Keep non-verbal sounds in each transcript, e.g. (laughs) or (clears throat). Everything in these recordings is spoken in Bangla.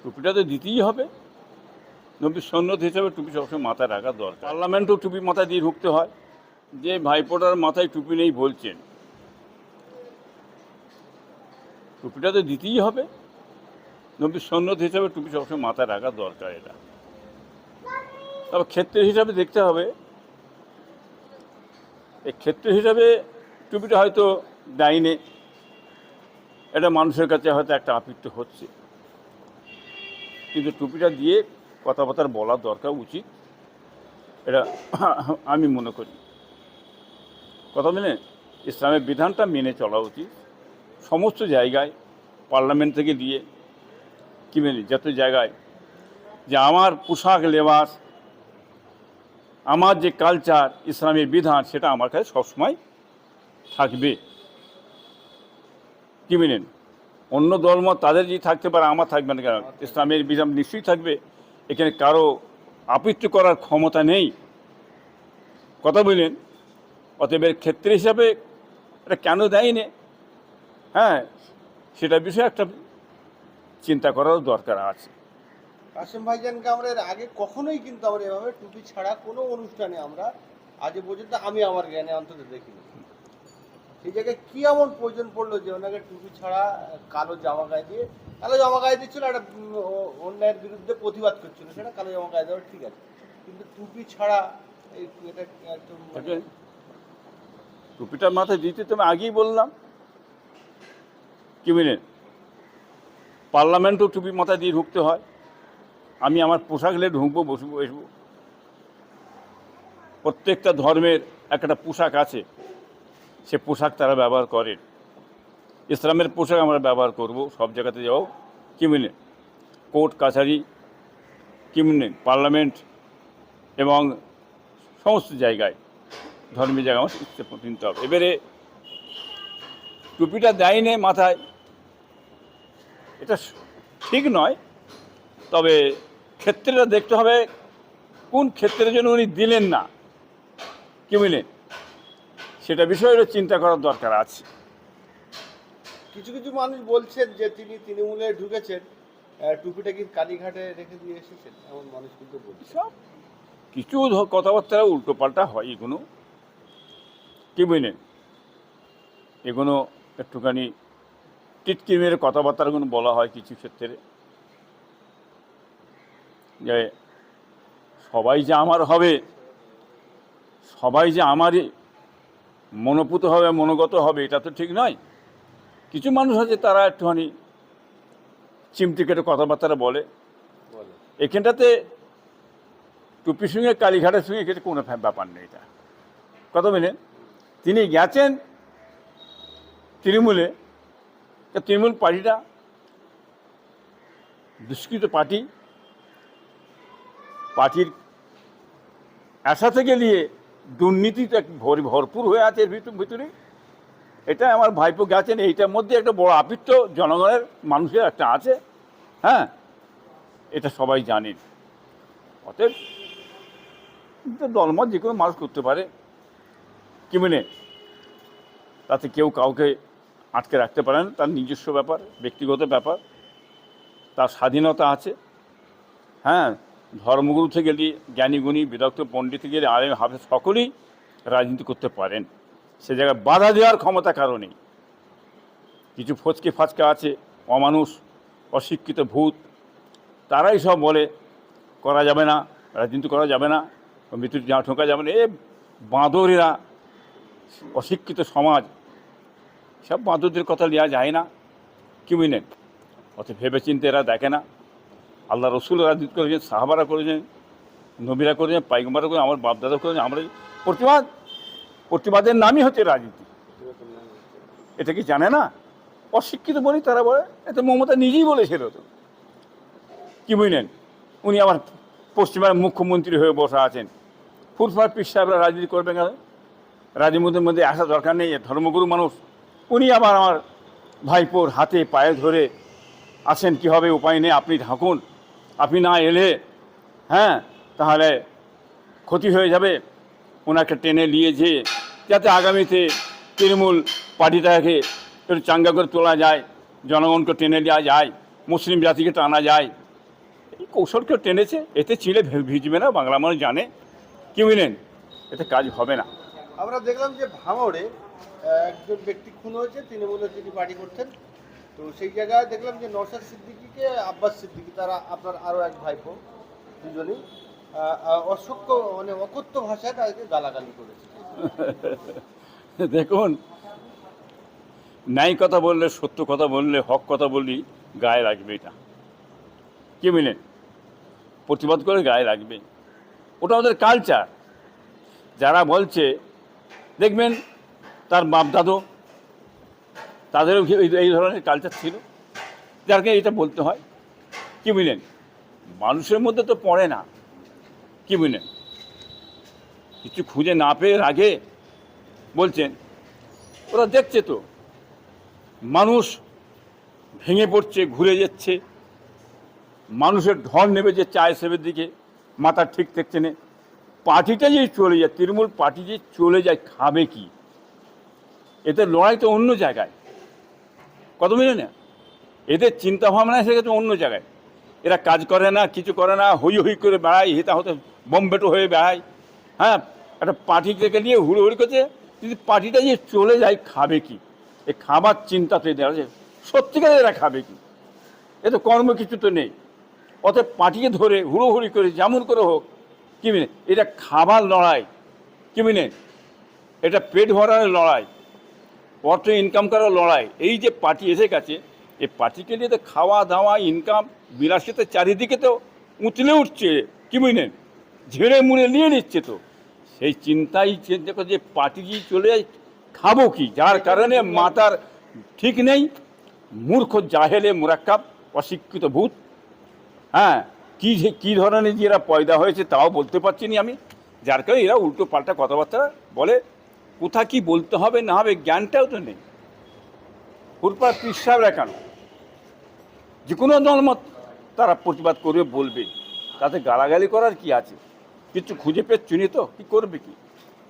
টুপিটা তো দিতেই হবে। নবী সন্ন্যত হিসাবে টুপি সবসময় মাথায় রাখা দরকার। পার্লামেন্টও টুপি মাথায় দিয়ে ঢুকতে হয়। যে ভাইপোটার মাথায় টুপি নেই বলছেন। টুপিটা তো দিতেই হবে। নবী সন্ন্যত হিসাবে টুপি সবসময় মাথায় রাখা দরকার এটা। তবে ক্ষেত্র হিসাবে দেখতে হবে। এই ক্ষেত্র হিসাবে টুপিটা হয়তো ডাইনে এটা মানুষের কাছে হয়তো একটা আপিত্ত হচ্ছে। কিন্তু টুপিটা দিয়ে কথাবার্তা বলা দরকার উচিত। এটা (clears throat) আমি মনে করি। কথা মেনে ইসলামের বিধানটা মেনে চলা উচিত। সমস্ত জায়গায় পার্লামেন্ট থেকে দিয়ে কি মেনে যত জায়গায় যে আমার পোশাক লেবাস, আমার যে কালচার ইসলামের বিধান, সেটা আমার কাছে সবসময় থাকবে। কি মেনেন অন্য ধর্ম তাদের যদি থাকতে পারে আমার থাকবে না কেন? ইসলামের বিধান নিশ্চয়ই থাকবে। এখানে কারও আপত্তি করার ক্ষমতা নেই। কথা বললেন অতএব এর ক্ষেত্রে হিসাবে এটা কেন দেয়নি? হ্যাঁ সেটা বিষয়ে একটা চিন্তা করারও দরকার আছে। কাসিম ভাইজানকে আমরা এর আগে কখনোই কিন্তু আমরা এভাবে টুপি ছাড়া কোনো অনুষ্ঠানে আমরা আজ পর্যন্ত আমি আমার জ্ঞানে অন্তত দেখিনি। সেই জায়গায় কি এমন প্রয়োজন পড়ল যে ওনাকে টুপি ছাড়া কালো জামা গায়ে দিয়ে, কালো জামা গায়ে দিচ্ছিল একটা অন্যায়ের বিরুদ্ধে প্রতিবাদ করছিল, সেটা কালো জামা গায়ে দেওয়া ঠিক আছে। কিন্তু টুপি ছাড়া এই এটা মানে- টুপিটা মাথায় দিতে তো আমি আগেই বললাম। কি বুঝলেন পার্লামেন্টও টুপি মাথায় দিয়ে ঢুকতে হয়। আমি আমার পোশাক নিয়ে ঢুকবো, বসবো বসবো। প্রত্যেকটা ধর্মের একটা পোশাক আছে। সে পোশাক তারা ব্যবহার করেন ইসলামের পোশাক আমরা ব্যবহার করব, সব জায়গাতে যাও। কি বুঝলেন কোর্ট, কাছারি, কি বুঝলেন পার্লামেন্ট এবং সমস্ত জায়গায়। ধর্মীয় জায়গায় আমার কিনতে হবে। এবারে টুপিটা দেয়নি মাথায়। এটা ঠিক নয়। তবে ক্ষেত্রেটা দেখতে হবে, কোন ক্ষেত্রের জন্য উনি দিলেন না। কি বুঝলেন সেটা বিষয়ে চিন্তা করার দরকার আছে। কিছু কিছু মানুষ বলছেন যে তিনি তৃণমূলে ঢুকেছেন টুপিটা কি কালীঘাটে রেখে দিয়ে এসেছেন? এমন মানুষ কিন্তু বলছে সব কিছু কথাবার্তা উল্টো পাল্টা হয় এগুলো কি বুঝলেন? এগুলো একটুখানি টিটকি মেরে কথাবার্তাগুলো বলা হয় কিছু ক্ষেত্রে। যে সবাই যে আমার হবে সবাই যে আমারই মনোপুত হবে মনোগত হবে এটা তো ঠিক নয়। কিছু মানুষ আছে তারা একটুখানি চিমটি কেটে কথাবার্তা বলে। এখানটাতে টুপির সঙ্গে কালীঘাটের সঙ্গে কিছু কোনো ব্যাপার নেই এটা। কত মিলে তিনি গেছেন তৃণমূলে। তা তৃণমূল পার্টিটা দুষ্কৃত পার্টি পার্টির আশা থেকে নিয়ে দুর্নীতি তো এক ভর- ভরপুর হয়ে আছে এর ভিতর ভিতরে। এটা আমার ভাইপো গেছেন, এইটার মধ্যে একটা বড় আপিত্ত জনগণের, মানুষের একটা আছে। হ্যাঁ এটা সবাই জানেন। অতএব দলমত যে কোনো মানুষ করতে পারে। কি মানে? তাতে কেউ কাউকে আটকে রাখতে পারে না, তার নিজস্ব ব্যাপার, ব্যক্তিগত ব্যাপার, তার স্বাধীনতা আছে। হ্যাঁ ধর্মগুরু থেকে জ্ঞানীগুণী বিদগ্ধ, পণ্ডিত থেকে আলেম, হাফেজ সকলেই রাজনীতি করতে পারেন, সে জায়গায় বাধা দেওয়ার ক্ষমতা কারণে কিছু ফচকে ফাচকা আছে, অমানুষ, অশিক্ষিত ভূত, তারাই সব বলে, করা যাবে না, রাজনীতি করা যাবে না, মৃত্যুর যা ঠোকা যাবে না। এ বাঁদরেরা, অশিক্ষিত সমাজ, সব বাঁদরদের কথা নেওয়া যায় না কি বুঝলেন অত ভেবে চিন্তে এরা দেখে না। আল্লাহ রসুল রাজনীতি করেছেন সাহাবারা করেছেন নবীরা করেছেন পাইগম্বারা করেছেন আমার বাপদাদা করেছেন আমরা প্রতিবাদ, প্রতিবাদের নামই হচ্ছে রাজনীতি। এটা কি জানে না? অশিক্ষিত বলি তারা বলে এটা মমতা নিজেই বলেছিল তো। কি বুঝলেন? উনি আবার পশ্চিমবঙ্গের মুখ্যমন্ত্রী হয়ে বসে আছেন। ফুরফার পিস সাহেবরা রাজনীতি করবেন কেন রাজনীতির মধ্যে আসা দরকার নেই ধর্মগুরু মানুষ। উনি আবার আমার ভাইপোর হাতে পায়ে ধরে আসেন কি হবে উপায় নেই, আপনি ঢাকুন। আপনি না এলে হ্যাঁ তাহলে ক্ষতি হয়ে যাবে। ওনাকে টেনে নিয়ে যেয়ে, যাতে আগামীতে তৃণমূল পার্টিটাকে একটু চাঙ্গা করে তোলা যায়, জনগণকে টেনে নেওয়া যায়, মুসলিম জাতিকে টানা যায়। কৌশল কেউ টেনেছে, এতে চিলে ভিজবে না, বাংলা মানুষ জানে। কি বুঝলেন এতে কাজ হবে না। আমরা দেখলাম যে ভাঙড়ে একজন ব্যক্তি খুন হয়েছে, তৃণমূলের যিনি পার্টি করতেন তো সেই জায়গায় দেখলাম যে নওশাদ সিদ্দিকিকে আব্বাস সিদ্দিকি তারা আপনার আরও এক ভাইপো দুজনেই আহ, মানে অকথ্য ভাষায় তাদেরকে গালাগালি করেছে। (laughs) দেখুন ন্যায় কথা বললে সত্য কথা বললে হক কথা বললি গায়ে লাগবে এটা। কি মিলেন প্রতিবাদ করে গায়ে লাগবে। ওটা আমাদের কালচার যারা বলছে দেখবেন তার বাপ দাদু তাদেরও এই- ধরনের কালচার ছিল। যাকে এটা বলতে হয় কি বুঝলেন মানুষের মধ্যে তো পড়ে না কি বুঝলেন কিছু খুঁজে না পেয়ে আগে বলছেন, ওরা দেখছে তো, মানুষ ভেঙে পড়ছে, ঘুরে যাচ্ছে, মানুষের ঢল নেবে যে চায় সেবের দিকে, মাথা ঠিক থাকছে না। পার্টিটা যে চলে যায়, তৃণমূল পার্টি যে চলে যায়, খাবে কি? এতে লড়াই তো অন্য জায়গায়। কত মিলে না এদের চিন্তা ভাবনা এসে গেছে অন্য জায়গায়। এরা কাজ করে না, কিছু করে না, হই হই করে বেড়ায়, হেতা হতে বম্বেটো হয়ে বেড়ায়। হ্যাঁ একটা পার্টি থেকে নিয়ে হুড়োহুড়ি করছে, যদি পার্টিটা যে চলে যায়, খাবে কি? এ খাবার চিন্তা তো এদের আছে। সত্যিকার এরা খাবে কি? এ তো কর্ম কিছু তো নেই। অতএব পার্টিকে ধরে হুড়োহুড়ি করে, যেমন করে হোক, কি মিনে এটা খাবার লড়াই। কি মিনে এটা পেট ভরার লড়াই। অর্থ ইনকাম করার লড়াই? এই যে পার্টি এসে গেছে এই পার্টিকে নিয়ে তো খাওয়া দাওয়া ইনকাম বিলাসিতা চারিদিকে তো উঁচলে উঠছে, কি বুঝলেন? ঝেড়ে মুড়ে নিয়ে নিচ্ছে তো। সেই চিন্তাই চিন্তা করে যে পার্টি যে চলে যায়, খাব কি? যার কারণে মাতার ঠিক নেই। মূর্খ জাহেলে মুরাক্কাব, অশিক্ষিত ভূত। হ্যাঁ কী কী ধরনের যে এরা পয়দা হয়েছে তাও বলতে পারছি না আমি। যার কারণে এরা উল্টো পাল্টা কথাবার্তা বলে। কোথা কি বলতে হবে না হবে জ্ঞানটাও তো নেই। হুরপার পিসাবরা কেন? যে কোনো দলমত তারা প্রতিবাদ করবে বলবে। তাতে গালাগালি করার কি আছে? কিছু খুঁজে পেয়ে চিনি তো, কি করবে কি?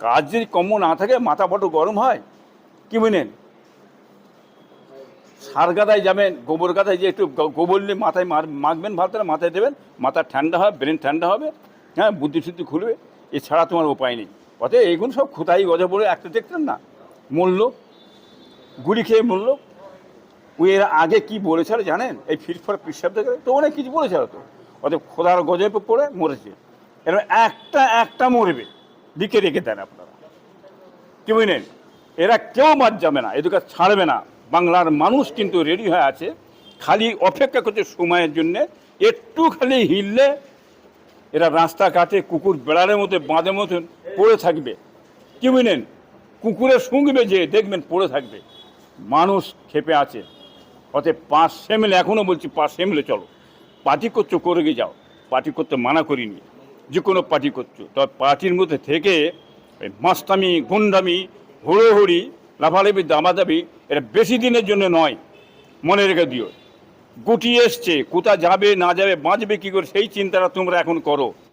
কাজ যদি কম্য না থাকে, মাথা বড় গরম হয়, কি বুঝলেন সার গাদায় যাবেন, গোবর গাদায় যে একটু গোবর নিয়ে মাথায় মার মাখবেন ভাতটা মাথায় দেবেন, মাথা ঠান্ডা হবে, ব্রেন ঠান্ডা হবে হ্যাঁ বুদ্ধি শুদ্ধি খুলবে, এছাড়া তোমার উপায় নেই। অতএব এইগুলো সব খুঁতাই গজা বলে একটা দেখতেন না? মূল্য? গুলি খেয়ে মূল্য? ওই এর আগে কি বলেছিল জানেন? এই ফিরফর পিসাব থেকে তো অনেক কিছু বলেছিল তো। অতএব খোদার গজে পড়ে মরেছে। এরকম একটা একটা মরবে। দিকে রেখে দেন আপনারা। কি বুঝলেন? এরা কেউ বাদ যাবে না। এদিকে ছাড়বে না। বাংলার মানুষ কিন্তু রেডি হয়ে আছে। খালি অপেক্ষা করছে সময়ের জন্য। একটু খালি হিললে এরা রাস্তাঘাটে কুকুর বেড়ালের মধ্যে বাঁধের মতন পড়ে থাকবে। কি বুঝলেন কুকুরে শুঁকবে যে দেখবেন পড়ে থাকবে। মানুষ খেপে আছে। অতএব পাঁচ সেমেলে এখনও বলছি পাঁচ সেমেলে চলো। পার্টি করছ করে গিয়ে যাও। পার্টি করতে মানা করিনি। যে কোনো পার্টি করছ তবে পার্টির মধ্যে থেকে ওই মাস্তামি, গুন্ডামি, হুড়োহুড়ি, লাফালাফি দামাদাবি এটা বেশি দিনের জন্য নয়। মনে রেখে দিও। গুটি এসছে, কোথা যাবে, না যাবে, বাঁচবে কী করে, সেই চিন্তাটা তোমরা এখন করো।